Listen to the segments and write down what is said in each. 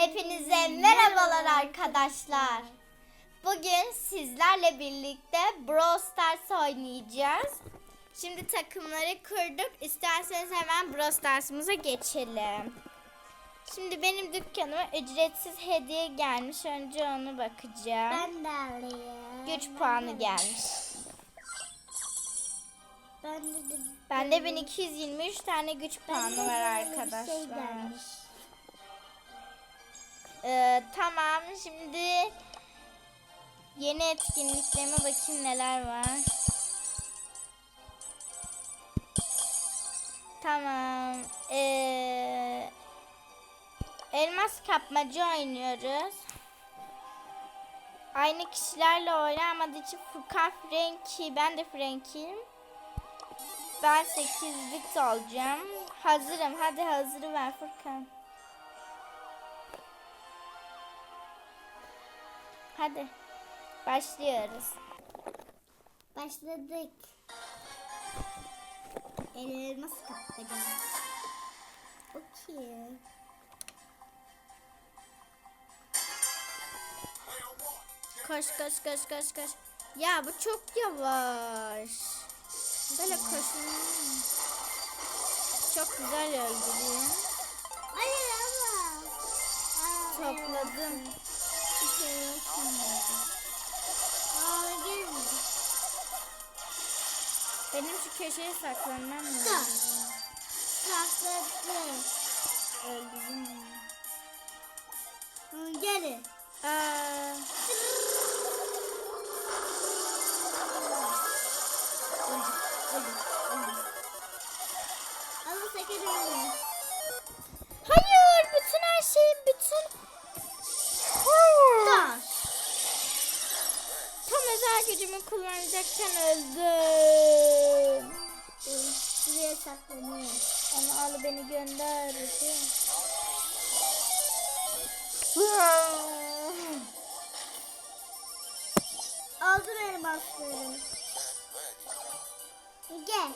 Hepinize merhabalar arkadaşlar. Bugün sizlerle birlikte Brawl Stars oynayacağız. Şimdi takımları kurduk. İsterseniz hemen Brawl Stars'ımıza geçelim. Şimdi benim dükkanıma ücretsiz hediye gelmiş. Önce onu bakacağım. Ben de alayım. Güç puanı gelmiş. Ben de, de Bende 1223 tane güç puanı var şey arkadaşlar. gelmiş. Ee, tamam şimdi yeni etkinliklerime bakayım neler var. Tamam. Ee, elmas kapmaca oynuyoruz. Aynı kişilerle oynamadığı için Furkan Frankie, ben de Frankie'yim. Ben 8 bit olacağım. Hazırım. Hadi hazırı ver Furkan. Hadi. Başlıyoruz. Başladık. Ellerimiz kaptı. Okey. Koş koş koş koş koş. Ya bu çok yavaş. Böyle koşun. Çok güzel öldürüyor. Hayır ama. Topladım. Benim şu köşeye saklanmam lazım. Sakladı. Öldürdüm. Hı, Gelin. Aa, Öldüm. Ölme. hayır bütün her şeyin bütün. Özel gücümü kullanacakken öldüm. Dur, saklanıyor. Onu al beni gönder. Aldım elmasları. Gel.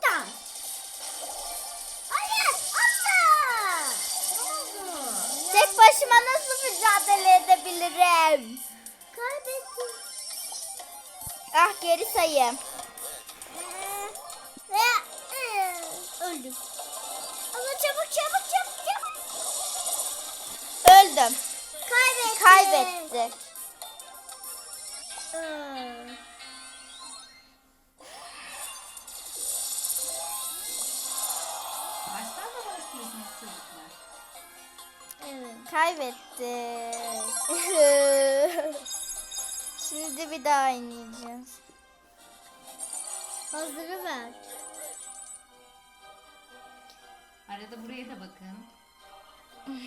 Tamam. Tek başıma nasıl mücadele edebilirim? Ah geri ee, öldüm. Ama çabuk çabuk çabuk çabuk. Öldüm. Kaybettim. Kaybettik. Baştan mı başlıyorsunuz çocuklar? evet. Kaybettik. Şimdi bir daha oynayacağız. Hazırı ver. Arada buraya da bakın.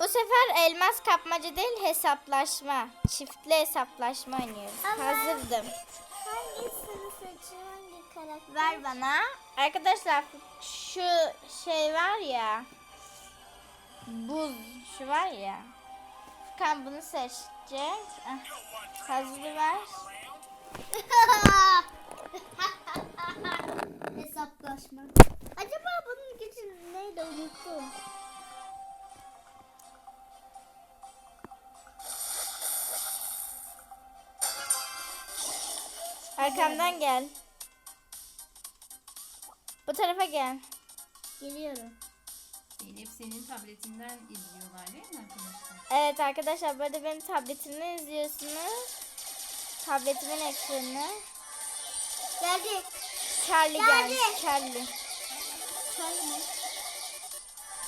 Bu sefer elmas kapmaca değil hesaplaşma. Çiftli hesaplaşma oynuyoruz. Ama- Hazırdım. Hangisini seçeyim? Hangi karakter? Ver bana. Arkadaşlar şu şey var ya. Buz şu var ya. Furkan bunu seçecek. Ah, Hazırı ver. Hesaplaşma. Acaba bunun gücü neydi unuttum. Arkamdan gel. Bu tarafa gel. Geliyorum. Zeynep senin tabletinden izliyorlar değil mi arkadaşlar? Evet arkadaşlar burada benim tabletimden izliyorsunuz. Tabletimin ekranı. Geldi. Charlie Geldi. gelmiş. Charlie. Çalma.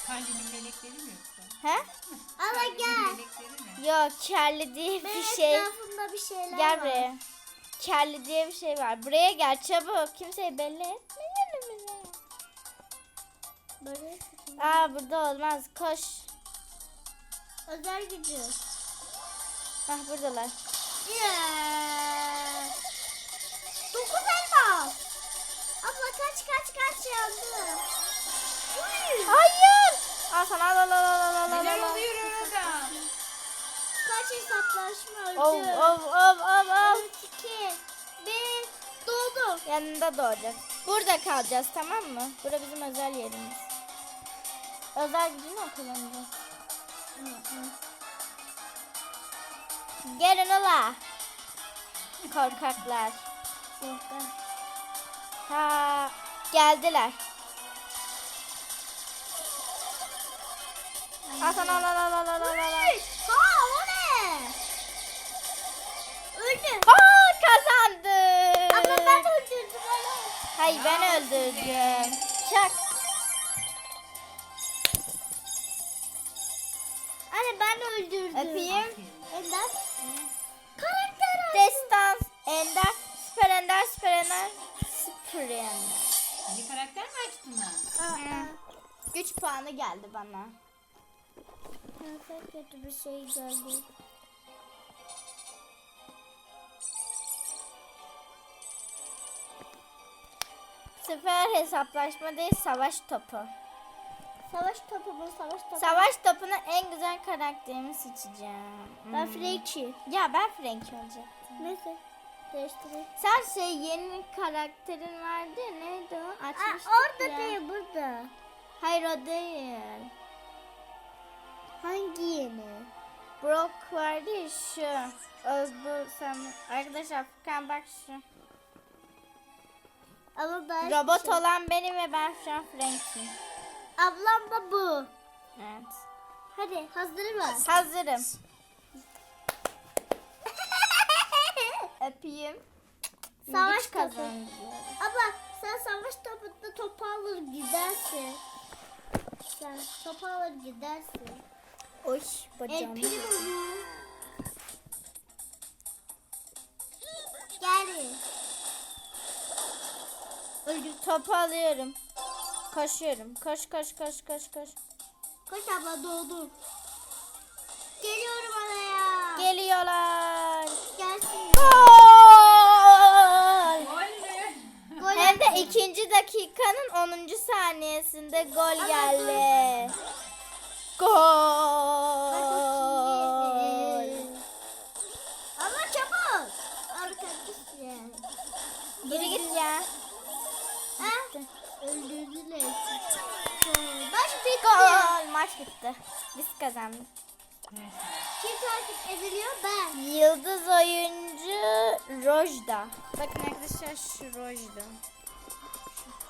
Kalbinin melekleri mi yoksa? He? Ama gel. melekleri mi? Yok Charlie diye Benim bir şey. etrafımda bir şeyler Gel var. buraya. Charlie diye bir şey var. Buraya gel çabuk. Kimseye belli etme yanımıza. Böyle Aa burada olmaz. Koş. özel gücü. Hah buradalar. Yeah. Dokuz elmas. Abla kaç kaç kaç yandı. Uy. Hayır. Al sana al al al al al al Neler oluyor orada? Kaç hesaplaşma öldü. Ov ov ov ov ov. 2 1 doldu. Yanında doğacak. Burada kalacağız tamam mı? Bura bizim özel yerimiz. Özel gücünü kullanacağız? Gelin ola. Korkaklar. Korkak. Ha geldiler. Hasan al al al al al al. Ha o ne? Öldü. Aa kazandı. Ama ben öldürdüm. Hayır ben öldürdüm. Çak. Ben öldürdüm. Öpeyim. Ender. Karakter açtı. Destans, Ender, Süper Ender, Süper Ender, Süper Ender. Yeni karakter mi açtın? Aa, Güç puanı geldi bana. Çok kötü bir şey gördüm. Süper hesaplaşma değil, savaş topu. Savaş topu bu savaş topu. Savaş topuna en güzel karakterimi seçeceğim. Ben Hmm. Frank'i. Ya ben Frank olacak. Neyse. Değiştireyim. Sen şey yeni karakterin vardı ya neydi o? Aa, Açmıştık orada ya. değil burada. Hayır o değil. Hangi yeni? Brock vardı ya şu. Özgür sen. Arkadaşlar Furkan bak şu. Ama ben Robot şey- olan benim ve ben şu an Frank'im. Ablam da bu. Evet. Hadi hazır mı? Hazırım. Öpeyim. Savaş kazanıyorum. Abla sen savaş topunda topu alır gidersin. Sen topu alır gidersin. Oy El bacağım. primo. Gel. Öldü. Topu alıyorum. Koşuyorum. Koş koş koş koş koş. Koş abla doğdu. Geliyorum oraya. Geliyorlar. Gelsin. Gol! Gol Hem de ikinci dakikanın 10. saniyesinde gol geldi. Gol! Maç bitti. Biz kazandık. Kim takip ediliyor? Ben. Yıldız oyuncu Rojda. Bakın arkadaşlar şu Rojda.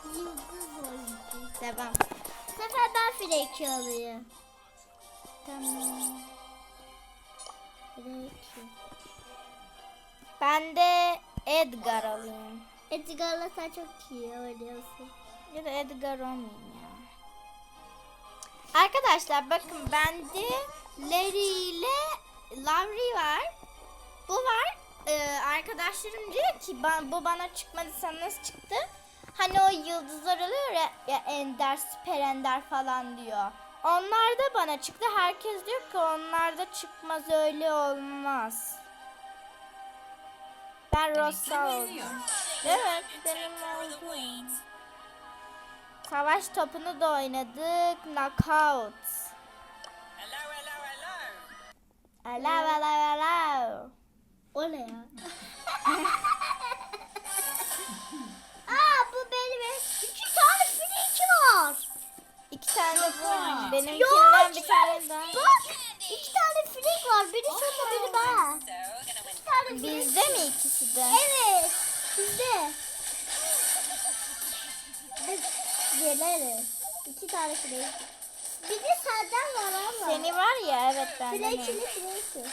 Yıldız oyuncu. Devam. Bu sefer ben freki alayım. Tamam. Freki. Ben de Edgar alayım. Edgar'la sen çok iyi oynuyorsun. Ya da Edgar olmayayım ya. Arkadaşlar bakın bende Larry ile Lavri var. Bu var. Ee, arkadaşlarım diyor ki "Ba- bu bana çıkmadı sana nasıl çıktı? Hani o yıldızlar oluyor ya, ya Ender, Süper Ender falan diyor. Onlar da bana çıktı. Herkes diyor ki onlar da çıkmaz öyle olmaz. Ben Rosa oldum. Evet benim oldu. Savaş topunu da oynadık. Knockout. Hello hello hello. O ne ya? Aa bu benim. İki tane freki var. İki tane bu. Benimkinden bir tane daha. Bak iki tane frek var. Biri şurada biri ben. İki tane frek. Bizde mi ikisi de? Evet. Bizde. Geliriz. İki tane frek. Bir de senden var ama. Seni var ya evet bende. de. Frekili freki.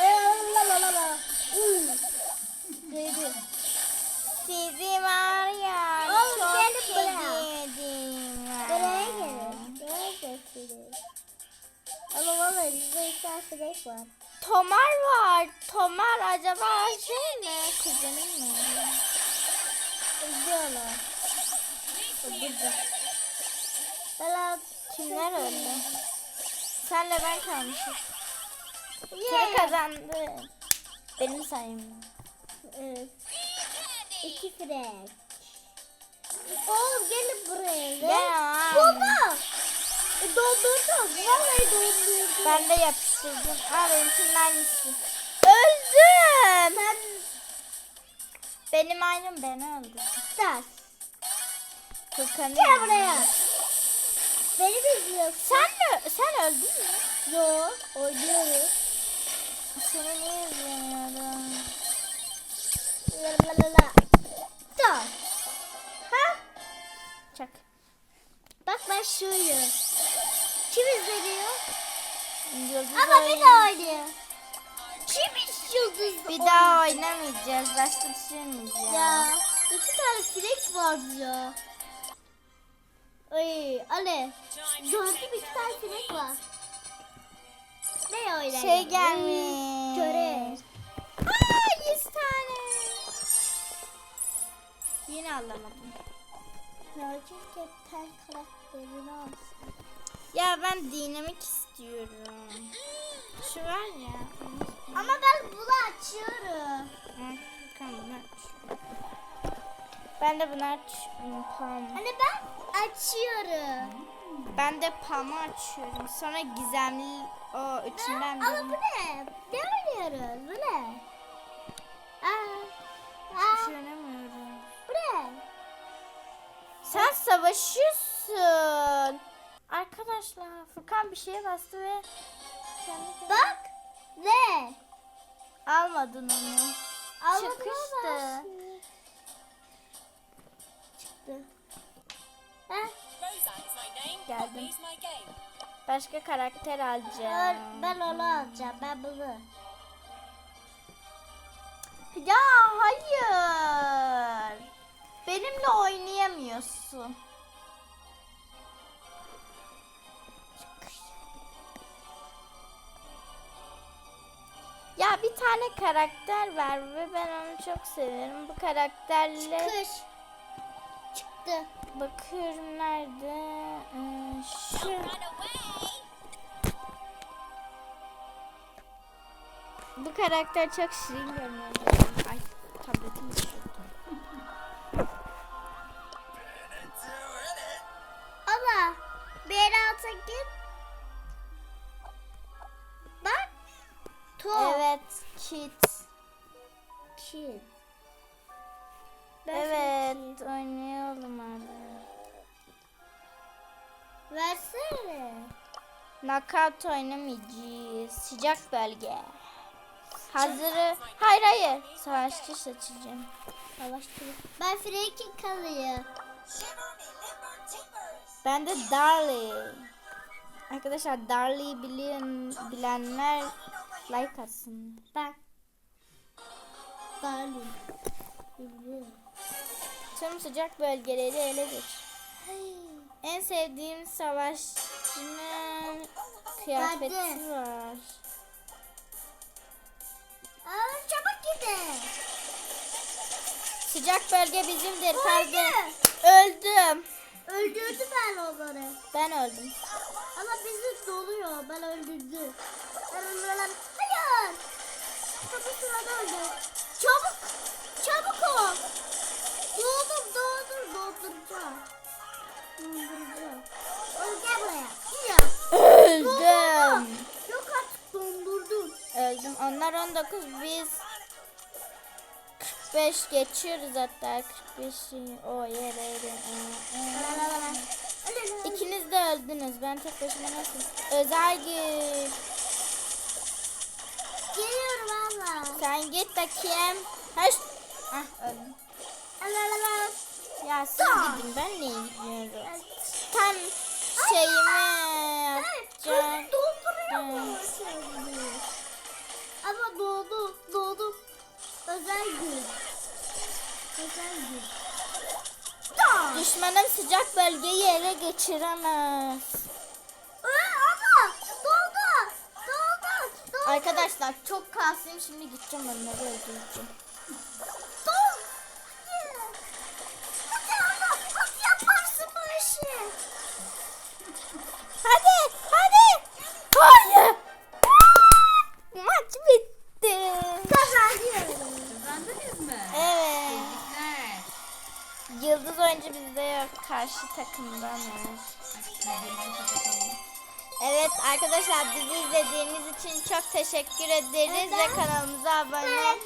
Ee, la la la la. Neydi? Sizi var ya Oğlum, çok yedim. Buraya gelin. Buraya gelin. Ama valla bizde iki tane frek var. Tomar var. Tomar acaba şey mi? Kuzenim mi? Burada. Valla Kimler öldü? Senle ben kalmışız. Sıra Yeah. kazandı. Benim sayemde. Evet. İki frek. Oğlum gelin buraya. Gel. Baba. E, dondurdum. Vallahi dondurdum. Ben de yapıştırdım. Aa benimkinin aynısı. Öldüm. Sen Benim aynım beni öldürdü. ders. Furkan'ı Gel buraya. Beni mi izliyorsun? Sen mi? Sen öldün mü? Yo, oynuyoruz. Seni niye izlemiyorum? La la la. Da. Ha? Çak. Bak ben şuyum. Kim izleniyor? Yıldız Ama bir daha oynuyor. Kim yıldız Bir daha oynamayacağız. Başka düşünmeyeceğiz. Ya iki tane sinek vardı ya. Ay Ale. Gördüm iki tane sinek var. Ne oynayalım? Şey gelmiş. Görev. Aa 100 tane. Yine alamadım. Mercek pen karakterini alsın. Ya ben dinamik istiyorum. Şu var ya. Ama ben bunu açıyorum. Hı, Tamam aç. Ben de bunu aç. Hmm, Pam. Hani ben açıyorum. Ben de Pam'ı açıyorum. Sonra gizemli o üçünden Ama bu ne? Ne oynuyoruz? Bu ne? Aa, aa, Düşünemiyorum. bu ne? Sen savaşıyorsun. Arkadaşlar Furkan bir şeye bastı ve Bak. Ne? almadın onu. Almadım Çıkıştı. Çıktı. Name. Geldim. Başka karakter Ben, alacağım. ben onu alacağım. Ben bunu. Ya hayır. Benimle oynayamıyorsun. Ya bir tane karakter ver ve ben onu çok severim. Bu karakterle Kış. Çıktı. Bakıyorum nerede. Ee, şu. Bu karakter çok şirin görünüyor. Ay tabletim düşürdü. Ama bir yere alta git. Bak. Top. Evet kit. Kid. Evet oynayalım abi. Versene. Knockout oynamayacağız. Sıcak bölge. Hazırı. Hayır hayır. Savaşçı seçeceğim. Savaştırın. Ben limber timbers. Ben de Darly. Arkadaşlar Darly'yi bilen, bilenler like atsın. Ben. Darling. Bilmiyorum. Tüm sıcak bölgeleri ele geç. En sevdiğim savaşçının kıyafeti Bende. var. Aa, çabuk gidin. Sıcak bölge bizimdir kardeşim. Öldüm. Öldürdü ben onları. Ben öldüm. Ama bizi doluyor. Ben öldürdüm. Ben öldürdüm. Hayır. Kapı sırada öldü. Çabuk. Çabuk ol. Doğdum doğdum. Dolduracağım. Oğlum gel buraya. Gel. Öldüm. Yok artık dondurdun. Öldüm. Onlar 19 biz 45 geçiyoruz hatta 45'i o yere yere. İkiniz de öldünüz. Ben tek başıma nasıl? Özel güç. Geliyorum abla. Sen git bakayım. Haş. Ah öldüm. Ya siz gidin ben niye gidiyorum? Tam şeyimi yapacağım. Ama doğdu, doğdu. Özel gün. Özel gün. Düşmanım sıcak bölgeyi ele geçiremez. Aa, ama doldu. Doldu. Doldu. Arkadaşlar çok kalsın şimdi gideceğim onları öldüreceğim. Karşı takımda mı? Hadi gözlerimizi kapatalım. Evet arkadaşlar bizi izlediğiniz için çok teşekkür ederiz ve kanalımıza abone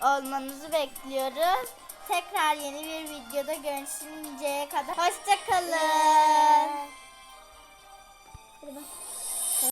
olmanızı bekliyoruz. Tekrar yeni bir videoda görüşünceye kadar hoşçakalın.